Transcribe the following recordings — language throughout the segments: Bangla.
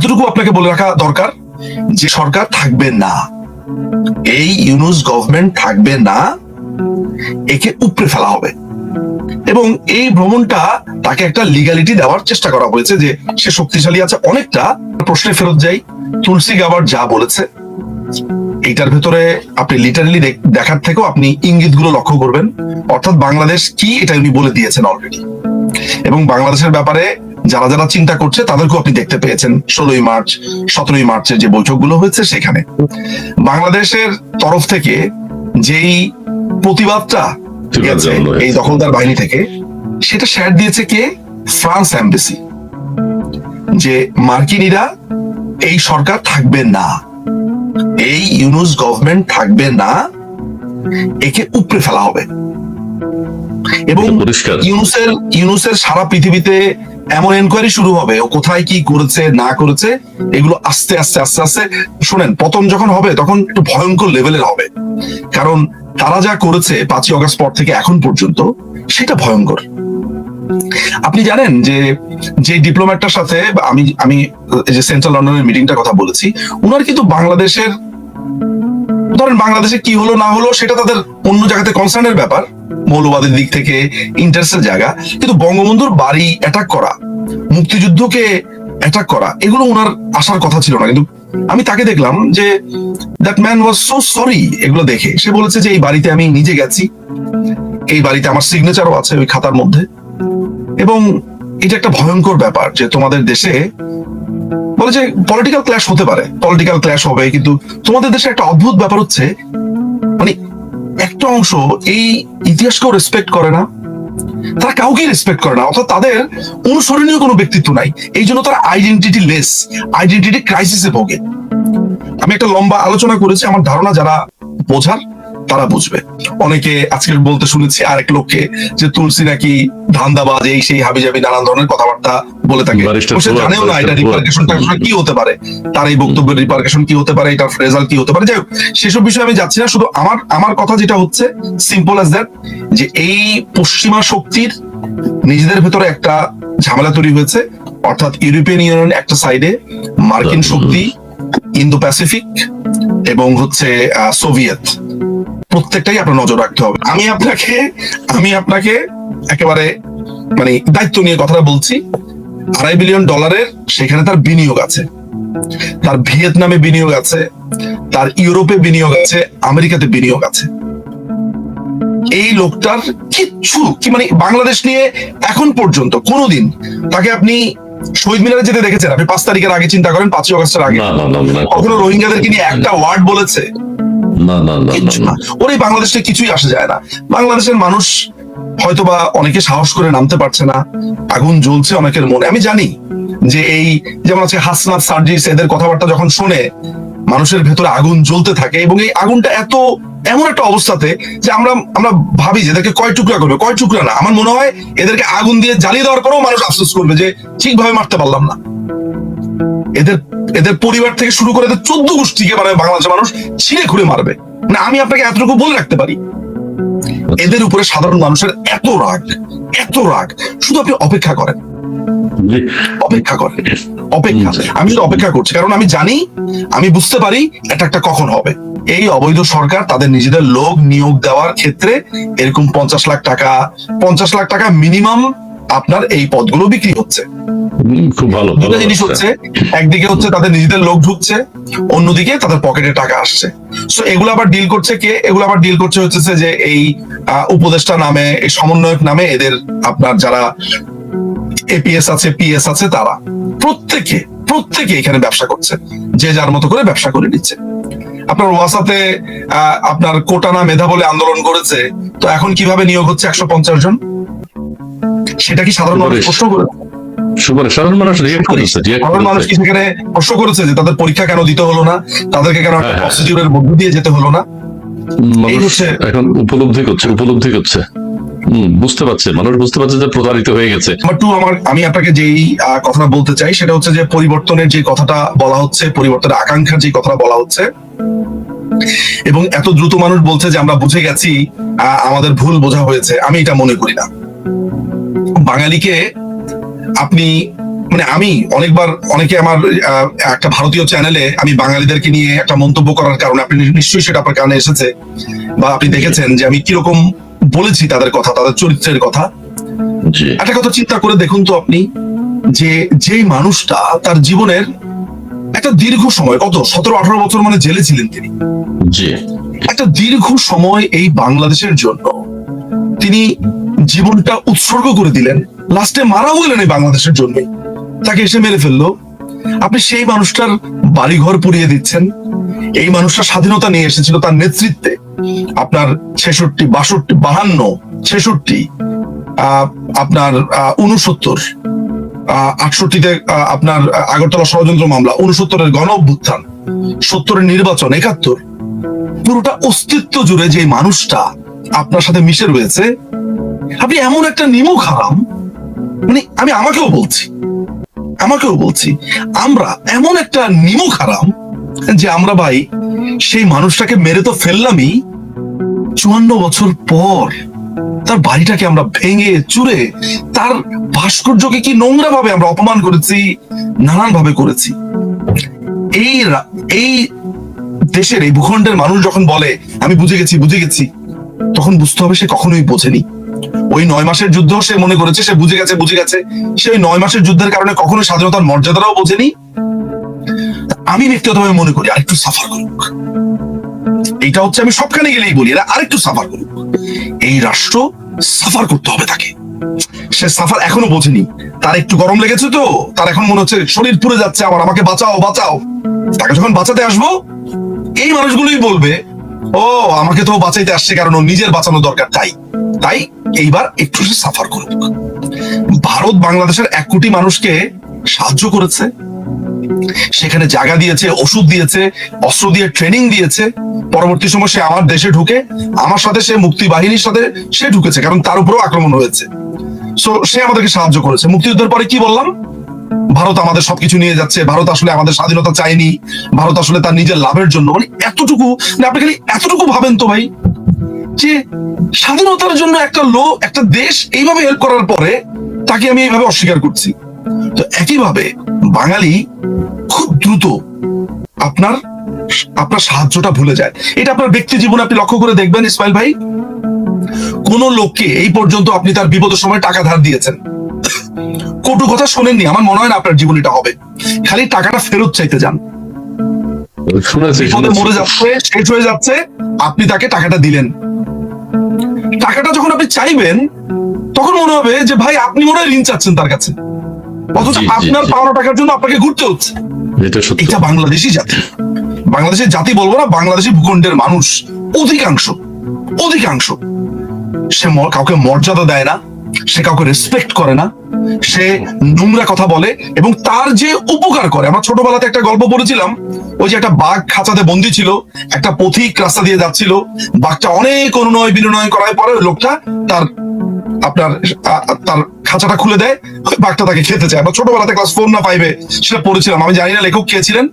এতটুকু আপনাকে বলে রাখা দরকার যে সরকার থাকবে না। এই ইউনুস গভর্নমেন্ট থাকবে না, একে উপড়ে ফেলা হবে। এবং এই ভ্রমণটা তাকে একটা লিগালিটি দেওয়ার চেষ্টা করা হয়েছে যে সে শক্তিশালী আছে অনেকটা, প্রশ্নে ফেরত যাই। তুলসী গাবার যা বলেছে, এইটার ভেতরে আপনি লিটারালি দেখার থেকেও আপনি ইঙ্গিতগুলো লক্ষ্য করবেন। অর্থাৎ বাংলাদেশ কি এটা উনি বলে দিয়েছেন অলরেডি এবং বাংলাদেশের ব্যাপারে যারা যারা চিন্তা করছে তাদেরকেও আপনি দেখতে পেয়েছেন। ষোলোই মার্চ সতেরোই মার্চের যে বৈঠকগুলো হয়েছে সেখানে। বাংলাদেশের তরফ থেকে যেই প্রতিবাদটা এই দখলদার বাহিনী থেকে সেটা শেয়ার দিয়েছে কে? France embassy. যে মার্কিনীরা এই সরকার থাকবে না। এই ইউনুস গভর্নমেন্ট থাকবে না। একে উপড়ে ফেলা হবে। এবং ইউনুসের ইউনুসের সারা পৃথিবীতে এমন এনকোয়ারি শুরু হবে, ও কোথায় কি করেছে, না করেছে, এগুলো আস্তে আস্তে আস্তে আস্তে, শোনেন পতন যখন হবে, তখন একটু ভয়ঙ্কর লেভেলের হবে। কারণ তারা যা করেছে পাঁচই অগাস্ট পর থেকে এখন পর্যন্ত, সেটা ভয়ঙ্কর। আপনি জানেন যে যে ডিপ্লোম্যাটটার সাথে আমি আমি যে সেন্ট্রাল লন্ডনের মিটিংটার কথা বলেছি, উনার কিন্তু বাংলাদেশের ধরেন বাংলাদেশে কি হলো, না হলো, সেটা তাদের অন্য জায়গাতে কনসার্নের ব্যাপার, মৌলবাদের দিক থেকে ইন্টারেস্টের জায়গা, কিন্তু বঙ্গবন্ধুর বাড়ি অ্যাটাক করা, মুক্তিযুদ্ধকে অ্যাটাক করা, এগুলো ওনার আসার কথা ছিল না। কিন্তু আমি তাকে দেখলাম যে that man was so sorry এগুলো দেখে। সে বলেছে যে, এই বাড়িতে আমি নিজে গেছি, এই বাড়িতে আমার সিগনেচারও আছে ওই খাতার মধ্যে। এবং এটা একটা ভয়ঙ্কর ব্যাপার যে তোমাদের দেশে বলে যে পলিটিক্যাল ক্ল্যাশ হতে পারে পলিটিক্যাল ক্ল্যাশ হবে, কিন্তু তোমাদের দেশে একটা অদ্ভুত ব্যাপার হচ্ছে মানে একটা অংশ এই ইতিহাসকেও রেসপেক্ট করে না, তারা কাউকে রেসপেক্ট করে না, অর্থাৎ তাদের অনুসরণীয় কোনো ব্যক্তিত্ব নাই, এই জন্য তারা আইডেন্টিটি লেস আইডেন্টিটি ক্রাইসিসে ভোগে। আমি একটা লম্বা আলোচনা করেছি, আমার ধারণা যারা বোঝার তারা বুঝবে। অনেকে আজকে বলতে শুনেছি আরেক লোককে যে তুলসী নাকি ধান্দাবাজ এই সেই হাবি জাবি নানান ধরনের কথাবার্তা বলে থাকে। সে জানেও না এটা। রিপার্কেশনটা কি হতে পারে। তার এই বক্তব্যের রিপার্কেশন কি হতে পারে এটার রেজাল্ট কি হতে পারে। যাই হোক সেসব বিষয়ে আমি যাচ্ছি না শুধু আমার আমার কথা যেটা হচ্ছে সিম্পল অ্যাজ দ্যাট যে এই পশ্চিমা শক্তির নিজেদের ভেতরে একটা ঝামেলা তৈরি হয়েছে। অর্থাৎ ইউরোপিয়ান ইউনিয়ন একটা সাইডে মার্কিন শক্তি ইন্দো প্যাসিফিক এবং হচ্ছে সোভিয়েত। প্রত্যেকটাই আপনার নজর রাখতে হবে। আমি আপনাকে আমি আপনাকে একেবারে মানে দায়িত্ব নিয়ে কথাটা বলছি। আড়াই বিলিয়ন ডলারের সেখানে তার বিনিয়োগ আছে। তার ভিয়েতনামে বিনিয়োগ আছে। তার ইউরোপে বিনিয়োগ আছে। আমেরিকাতে বিনিয়োগ আছে। এই লোকটার কিচ্ছু কি মানে বাংলাদেশ নিয়ে এখন পর্যন্ত কোনোদিন তাকে আপনি শহীদ মিনারে যেতে দেখেছেন? আপনি পাঁচ তারিখের আগে চিন্তা করেন পাঁচই অগস্টের আগে। কখনো রোহিঙ্গাদেরকে নিয়ে একটা ওয়ার্ড বলেছে? কিচ্ছু না না। ওর এই বাংলাদেশে কিছুই আসে যায় না। বাংলাদেশের মানুষ হয়তোবা অনেকে সাহস করে নামতে পারছে না। আগুন জ্বলছে অনেকের মনে। আমি জানি যে এই যেমন আছে হাসনাত সার্জিস এদের কথাবার্তা যখন শুনে মানুষের ভেতরে আগুন জ্বলতে থাকে এবং এই আগুনটা এত এমন একটা অবস্থাতে যে আমরা আমরা ভাবি যে এদেরকে কয় টুকরা করবে কয় টুকরা না। আমার মনে হয় এদেরকে আগুন দিয়ে জ্বালিয়ে দেওয়ার পরেও মানুষ আফসোস করবে যে ঠিকভাবে মারতে পারলাম না। এদের এদের পরিবার থেকে শুরু করে এদের চোদ্দ গোষ্ঠীকে মানে বাংলাদেশের মানুষ ছিঁড়ে খুঁড়ে মারবে। না আমি আপনাকে এতটুকু বলে রাখতে পারি। এদের উপরে সাধারণ মানুষের এত রাগ এত রাগ শুধু আপনি অপেক্ষা করেন। অপেক্ষা করেন। অপেক্ষা। আমি অপেক্ষা করছি কারণ আমি জানি আমি বুঝতে পারি এটা একটা কখন হবে। এই অবৈধ সরকার তাদের নিজেদের লোক নিয়োগ দেওয়ার ক্ষেত্রে এরকম পঞ্চাশ লাখ টাকা পঞ্চাশ লাখ টাকা মিনিমাম আপনার এই পদগুলো বিক্রি হচ্ছে। খুব ভালো দুটো জিনিস হচ্ছে। একদিকে হচ্ছে তাদের নিজেদের লোক ঢুকছে অন্যদিকে তাদের পকেটে টাকা আসছে। সো এগুলো আবার ডিল করছে কে? এগুলো আবার ডিল করছে হচ্ছে যে এই উপদেষ্টা নামে এই সমন্বয়ক নামে এদের আপনার যারা এপিএস আছে পিএস আছে তারা। প্রত্যেকে প্রত্যেকে এখানে ব্যবসা করছে যে যার মতো করে ব্যবসা করে নিচ্ছে। আপনার ওয়াসাতে আহ, আপনার কোটানা মেধা বলে আন্দোলন করেছে তো এখন কীভাবে নিয়োগ হচ্ছে একশো পঞ্চাশ জন? সেটা কি সাধারণ মানুষ প্রশ্ন করে? সাধারণ মানুষ রিয়েক্ট করেছে সাধারণ মানুষ কি সেখানে প্রশ্ন করেছে যে তাদের পরীক্ষা কেন দিতে হলো না? তাদেরকে কেন হ্যাঁ, হ্যাঁ। প্রসিডিউরের মধ্য দিয়ে যেতে হলো না? মানুষ এখন উপলব্ধি করছে উপলব্ধি করছে। বুঝতে পারছে। মানুষ বুঝতে পারছে যে প্রতারিত হয়ে গেছে। টু আমার আমি আপনাকে যেই কথাটা বলতে চাই সেটা হচ্ছে যে পরিবর্তনের যে কথাটা বলা হচ্ছে পরিবর্তনের আকাঙ্ক্ষার যে কথাটা বলা হচ্ছে এবং এত দ্রুত মানুষ বলছে যে আমরা বুঝে গেছি আহ, আমাদের ভুল বোঝা হয়েছে। আমি এটা মনে করি না। বাঙালিকে আপনি মানে আমি অনেকবার অনেকে আমার একটা ভারতীয় চ্যানেলে আমি বাঙালিদেরকে নিয়ে একটা মন্তব্য করার কারণে আপনি নিশ্চয়ই সেটা আপনার কানে এসেছে বা আপনি দেখেছেন যে আমি কীরকম বলেছি তাদের কথা তাদের চরিত্রের কথা। একটা কথা চিন্তা করে দেখুন তো আপনি যে যেই মানুষটা তার জীবনের একটা দীর্ঘ সময় কত? সতেরো আঠারো বছর মানে জেলে ছিলেন তিনি। একটা দীর্ঘ সময় এই বাংলাদেশের জন্য তিনি জীবনটা উৎসর্গ করে দিলেন। লাস্টে মারাও গেলেন এই বাংলাদেশের জন্য। তাকে এসে মেরে ফেলল। আপনি সেই মানুষটার বাড়িঘর পুড়িয়ে দিচ্ছেন। এই মানুষটা স্বাধীনতা নিয়ে এসেছিল তার নেতৃত্বে। আপনার ছেষট্টি, বাষট্টি, বাহান্ন, ছেষট্টি আপনার উনসত্তর আটষট্টিতে আপনার আগরতলা ষড়যন্ত্র মামলা উনসত্তরের গণ অভ্যুত্থান সত্তরের নির্বাচন, একাত্তর। পুরোটা অস্তিত্ব জুড়ে যে মানুষটা আপনার সাথে মিশে রয়েছে আপনি এমন একটা নিমুখ হারাম মানে আমি আমাকেও বলছি আমাকেও বলছি, আমরা এমন একটা নিমুখ হারাম যে আমরা ভাই সেই মানুষটাকে মেরে তো ফেললামই, চুয়ান্ন বছর পর তার বাড়িটাকে আমরা ভেঙে চুরে তার ভাস্কর্যকে কি নোংরা ভাবে আমরা অপমান করেছি নানান ভাবে করেছি। এই এই দেশের, এই ভূখণ্ডের মানুষ যখন বলে, আমি বুঝে গেছি বুঝে গেছি, তখন বুঝতে হবে সে কখনোই বোঝেনি। ওই নয় মাসের যুদ্ধ সে মনে করেছে, সে বুঝে গেছে বুঝে গেছে। সে ওই নয় মাসের যুদ্ধের কারণে কখনো স্বাধীনতার মর্যাদাটাও বোঝেনি। আমি ব্যক্তিগতভাবে মনে করি, আরেকটু সাফার করুক। এইটা হচ্ছে আমি সবখানে গেলেই বলি, এরা আরেকটু সাফার করুক। এই রাষ্ট্র সাফার করতে হবে তাকে। সে সাফার এখনও বোঝেনি। তার একটু গরম লেগেছে তো, তার এখন মনে হচ্ছে শরীর পুড়ে যাচ্ছে আমার আমাকে বাঁচাও বাঁচাও। তাকে যখন বাঁচাতে আসব, এই মানুষগুলোই বলবে, ও, আমাকে তো বাঁচাইতে আসছে, কারণ নিজের বাঁচানো দরকার, তাই। তাই এইবার একটু সাফার করুক। ভারত বাংলাদেশের এক কোটি মানুষকে সাহায্য করেছে। সেখানে জায়গা দিয়েছে, ওষুধ দিয়েছে, অস্ত্র দিয়ে ট্রেনিং দিয়েছে। পরবর্তী সময় সে আমার দেশে ঢুকে, আমার সাথে সে মুক্তি বাহিনীর সাথে সে ঢুকেছে, কারণ তার উপরেও আক্রমণ হয়েছে। সো সে আমাদেরকে সাহায্য করেছে। মুক্তিযুদ্ধের পরে কি বললাম? ভারত আমাদের সবকিছু নিয়ে যাচ্ছে, ভারত আসলে আমাদের স্বাধীনতা চায়নি, ভারত আসলে তার নিজের লাভের জন্য। মানে এতটুকু মানে আপনি খালি এতটুকু ভাবেন তো ভাই যে স্বাধীনতার জন্য একটা লোক একটা দেশ এইভাবে হেল্প করার পরে তাকে আমি এইভাবে অস্বীকার করছি। তো একইভাবে বাঙালি খুব দ্রুত আপনার আপনার সাহায্যটা ভুলে যায়। এটা আপনার ব্যক্তি জীবনে আপনি লক্ষ্য করে দেখবেন ইসমাইল ভাই। কোন লোককে এই পর্যন্ত আপনি তার বিপদের সময় টাকা ধার দিয়েছেন। কটু কথা শোনেননি আমার মনে হয় না আপনার জীবন এটা হবে। খালি টাকাটা ফেরত চাইতে যান। শুনেছি মরে যাচ্ছে শেষ হয়ে যাচ্ছে আপনি তাকে টাকাটা দিলেন। টাকাটা যখন আপনি চাইবেন তখন মনে হবে যে ভাই আপনি মনে হয় ঋণ চাচ্ছেন তার কাছে। অথচ আপনার পাওনা টাকার জন্য আপনাকে ঘুরতে হচ্ছে। এটা বাংলাদেশি জাতি। বাংলাদেশের জাতি বলব না বাংলাদেশি ভূখণ্ডের মানুষ। অধিকাংশ অধিকাংশ। সে কাউকে মর্যাদা দেয় না সে কাউকে রেসপেক্ট করে না। সে নোংরা কথা বলে এবং তার যে উপকার করে, আমরা ছোটবেলাতে একটা গল্প পড়েছিলাম, ওই যে একটা বাঘ খাঁচাতে বন্দি ছিল, একটা পথিক রাস্তা দিয়ে যাচ্ছিল, বাঘটা অনেক অনুনয় বিনয় করার পরে লোকটা তার, আপনার তার খাঁচাটা খুলে দেয় বাঘটা তাকে খেতে চায়। আমরা ছোটবেলাতে ক্লাস ফোর না ফাইভে সেটা পড়েছিলাম, আমি জানি না লেখক কে ছিলেন,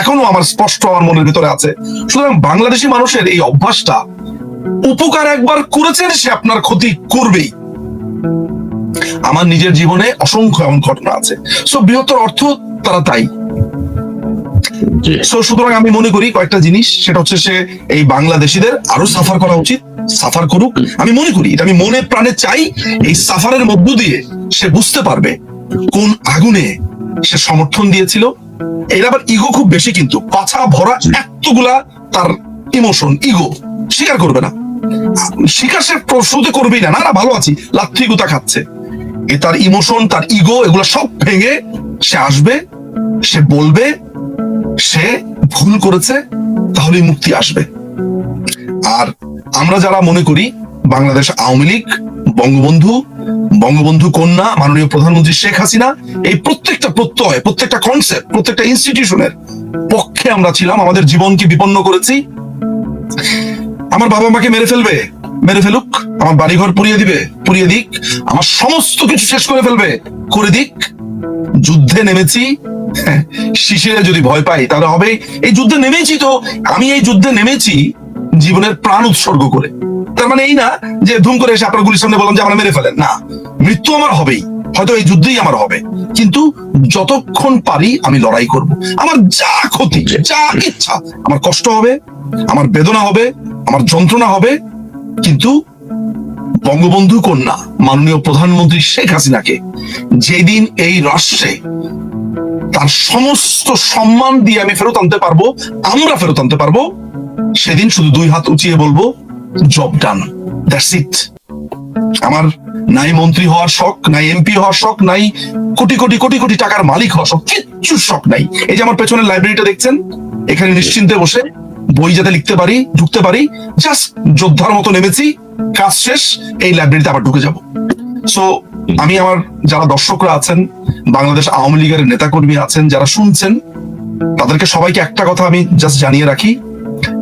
এখনও আমার স্পষ্ট আমার মনের ভিতরে আছে। সুতরাং বাংলাদেশি মানুষের এই অভ্যাসটা, উপকার একবার করেছেন সে আপনার ক্ষতি করবেই। আমার নিজের জীবনে অসংখ্য এমন ঘটনা আছে। সো বৃহত্তর অর্থ তারা তাই। সো সুতরাং আমি মনে করি কয়েকটা জিনিস সেটা হচ্ছে সে এই বাংলাদেশিদের আরও সাফার করা উচিত সাফার করুক। আমি মনে করি এটা আমি মনে প্রাণে চাই এই সাফারের মধ্য দিয়ে সে বুঝতে পারবে কোন আগুনে সে সমর্থন দিয়েছিল। এর আবার ইগো খুব বেশি কিন্তু পাছা ভরা এতগুলা তার ইমোশন ইগো স্বীকার করবে না। স্বীকার সে শুরুতে করবেই না না ভালো আছি লাথি গুতা খাচ্ছে। তার ইমোশন তার ইগো এগুলো সব ভেঙে সে আসবে, সে বলবে, সে ভুল করেছে, তাহলেই মুক্তি আসবে। আর আমরা যারা মনে করি বাংলাদেশ আওয়ামী লীগ, বঙ্গবন্ধু বঙ্গবন্ধু কন্যা, মাননীয় প্রধানমন্ত্রী শেখ হাসিনা, এই প্রত্যেকটা প্রত্যয়, প্রত্যেকটা কনসেপ্ট প্রত্যেকটা ইনস্টিটিউশনের পক্ষে আমরা ছিলাম, আমাদের জীবনকে বিপন্ন করেছি। আমার বাবা মাকে মেরে ফেলবে মেরে ফেলুক, আমার বাড়িঘর পুড়িয়ে দিবে, পুড়িয়ে দিক, আমার সমস্ত কিছু শেষ করে ফেলবে, করে দিক। যুদ্ধে নেমেছি, শিশিরে যদি ভয় পাই, তাহলে হবে, এই যুদ্ধে নেমেছি তো, আমি এই যুদ্ধে নেমেছি জীবনের প্রাণ উৎসর্গ করে। তার মানে এই না যে ধুম করে এসে আপনার গুলির সামনে বললাম যে আমরা মেরে ফেলেন। না, মৃত্যু আমার হবেই, হয়তো এই যুদ্ধই আমার হবে। কিন্তু যতক্ষণ পারি আমি লড়াই করব। আমার যা ক্ষতি, যা ইচ্ছা, আমার কষ্ট হবে, আমার বেদনা হবে, আমার যন্ত্রণা হবে কিন্তু বঙ্গবন্ধু কন্যা, মাননীয় প্রধানমন্ত্রী শেখ হাসিনাকে যেদিন এই রাষ্ট্রে তার সমস্ত সম্মান দিয়ে আমি ফেরত আনতে পারব, আমরা ফেরত আনতে পারব, সেদিন শুধু দুই হাত উঁচিয়ে বলব জব ডান আমার নাই মন্ত্রী হওয়ার শখ, নাই এমপি হওয়ার শখ, নাই কোটি কোটি কোটি কোটি টাকার মালিক হওয়ার শখ, কিচ্ছু শখ নাই। এই যে আমার পেছনের লাইব্রেরিটা দেখছেন, এখানে নিশ্চিন্তে বসে বই যাতে লিখতে পারি, ঢুকতে পারি জাস্ট যোদ্ধার মতো নেমেছি, কাজ শেষ, এই লাইব্রেরিতে আবার ঢুকে যাব। সো আমি আমার যারা দর্শকরা আছেন, বাংলাদেশ আওয়ামী লীগের নেতাকর্মী আছেন, যারা শুনছেন, তাদেরকে সবাইকে একটা কথা আমি জাস্ট জানিয়ে রাখি,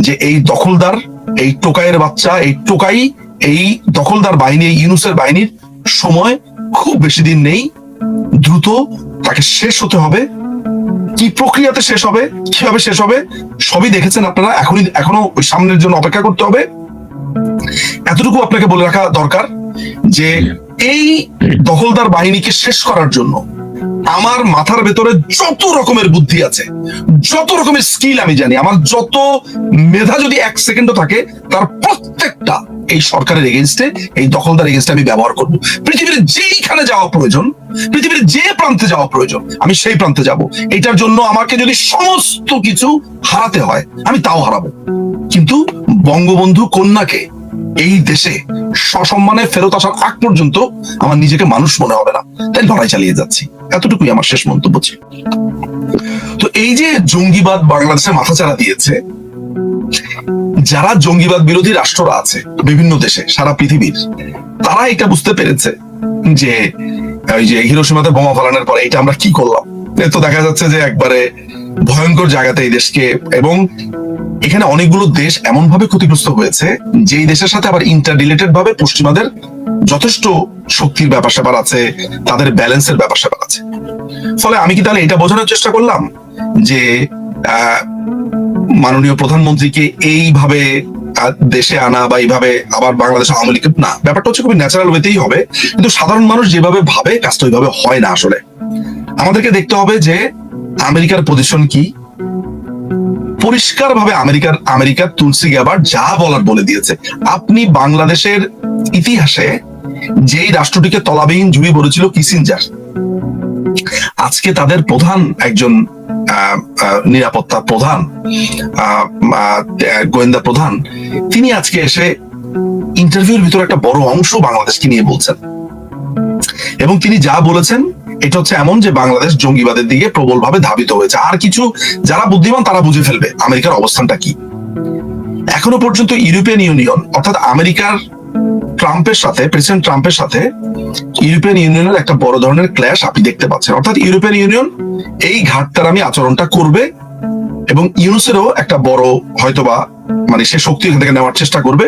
যে এই দখলদার, এই টোকাইয়ের বাচ্চা, এই টোকাই, এই দখলদার বাহিনী, এই ইউনুসের বাহিনীর সময় খুব বেশি দিন নেই, দ্রুত তাকে শেষ হতে হবে কি প্রক্রিয়াতে শেষ হবে কীভাবে শেষ হবে সবই দেখেছেন আপনারা। এখনই এখনও ওই সামনের জন্য অপেক্ষা করতে হবে। এতটুকু আপনাকে বলে রাখা দরকার যে এই দখলদার বাহিনীকে শেষ করার জন্য আমার মাথার ভেতরে যত রকমের বুদ্ধি আছে, যত রকমের স্কিল আমি জানি, আমার যত মেধা যদি এক সেকেন্ডও থাকে, তার প্রত্যেকটা এই সরকারের এগেনস্টে এই দখলদার এগেনস্টে আমি ব্যবহার করব। পৃথিবীর যেইখানে যাওয়া প্রয়োজন, পৃথিবীর যে প্রান্তে যাওয়া প্রয়োজন, আমি সেই প্রান্তে যাব। এটার জন্য আমাকে যদি সমস্ত কিছু হারাতে হয়, আমি তাও হারাবো। কিন্তু বঙ্গবন্ধু কন্যাকে এই দেশে সসম্মানে ফেরত আসার আগ পর্যন্ত আমার নিজেকে মানুষ মনে হবে না। তাই লড়াই চালিয়ে যাচ্ছি। এতটুকুই আমার শেষ মন্তব্য ছিল। তো এই যে জঙ্গিবাদ বাংলাদেশে মাথাচাড়া দিয়েছে, যারা জঙ্গিবাদ বিরোধী রাষ্ট্ররা আছে, বিভিন্ন দেশে, সারা পৃথিবীর, তারা এটা বুঝতে পেরেছে যে ওই যে হিরোসীমাতে বোমা ফালানোর পরে এটা আমরা কি করলাম। এ তো দেখা যাচ্ছে যে একবারে ভয়ঙ্কর জায়গাতে এই দেশকে এবং এখানে অনেকগুলো দেশ এমন ভাবে ক্ষতিগ্রস্ত হয়েছে যেই দেশের সাথে আবার ইন্টার রিলেটেড ভাবে পশ্চিমাদের যথেষ্ট শক্তির ব্যাপার স্যাপার আছে, তাদের ব্যালেন্সের ব্যাপার স্যাপার আছে। ফলে আমি কি তাহলে এটা বোঝানোর চেষ্টা করলাম? যে মাননীয় প্রধানমন্ত্রীকে এইভাবে দেশে আনা বা এইভাবে আবার বাংলাদেশ আওয়ামী লীগ না, ব্যাপারটা হচ্ছে খুবই ন্যাচারাল ওয়েতেই হবে। কিন্তু সাধারণ মানুষ যেভাবে ভাবে, কাজটা ওইভাবে হয় না আসলে। আমাদেরকে দেখতে হবে যে আমেরিকার পজিশন কি? পরিষ্কার ভাবে আমেরিকার আমেরিকার তুলসী গ্যাবার যা বলার বলে দিয়েছে। আপনি বাংলাদেশের ইতিহাসে যেই রাষ্ট্রটিকে তলাবিহীন জুড়ি বলেছিল কিসিনজার আজকে তাদের প্রধান একজন নিরাপত্তা প্রধান গোয়েন্দা প্রধান, তিনি আজকে এসে ইন্টারভিউর ভিতরে একটা বড় অংশ বাংলাদেশকে নিয়ে বলছেন। এবং তিনি যা বলেছেন এটা হচ্ছে এমন যে বাংলাদেশ জঙ্গিবাদের দিকে প্রবলভাবে ধাবিত হয়েছে। আর কিছু যারা বুদ্ধিমান তারা বুঝে ফেলবে আমেরিকার অবস্থানটা কি। এখনও পর্যন্ত ইউরোপিয়ান ইউনিয়ন, অর্থাৎ আমেরিকার ট্রাম্পের সাথে, প্রেসিডেন্ট ট্রাম্পের সাথে ইউরোপিয়ান ইউনিয়নের একটা বড় ধরনের ক্ল্যাশ আপনি দেখতে পাচ্ছেন। অর্থাৎ ইউরোপিয়ান ইউনিয়ন এই ঘাটতারামি আচরণটা করবে এবং ইউনুসেরও একটা বড় হয়তোবা মানে সে শক্তি এখান থেকে নেওয়ার চেষ্টা করবে।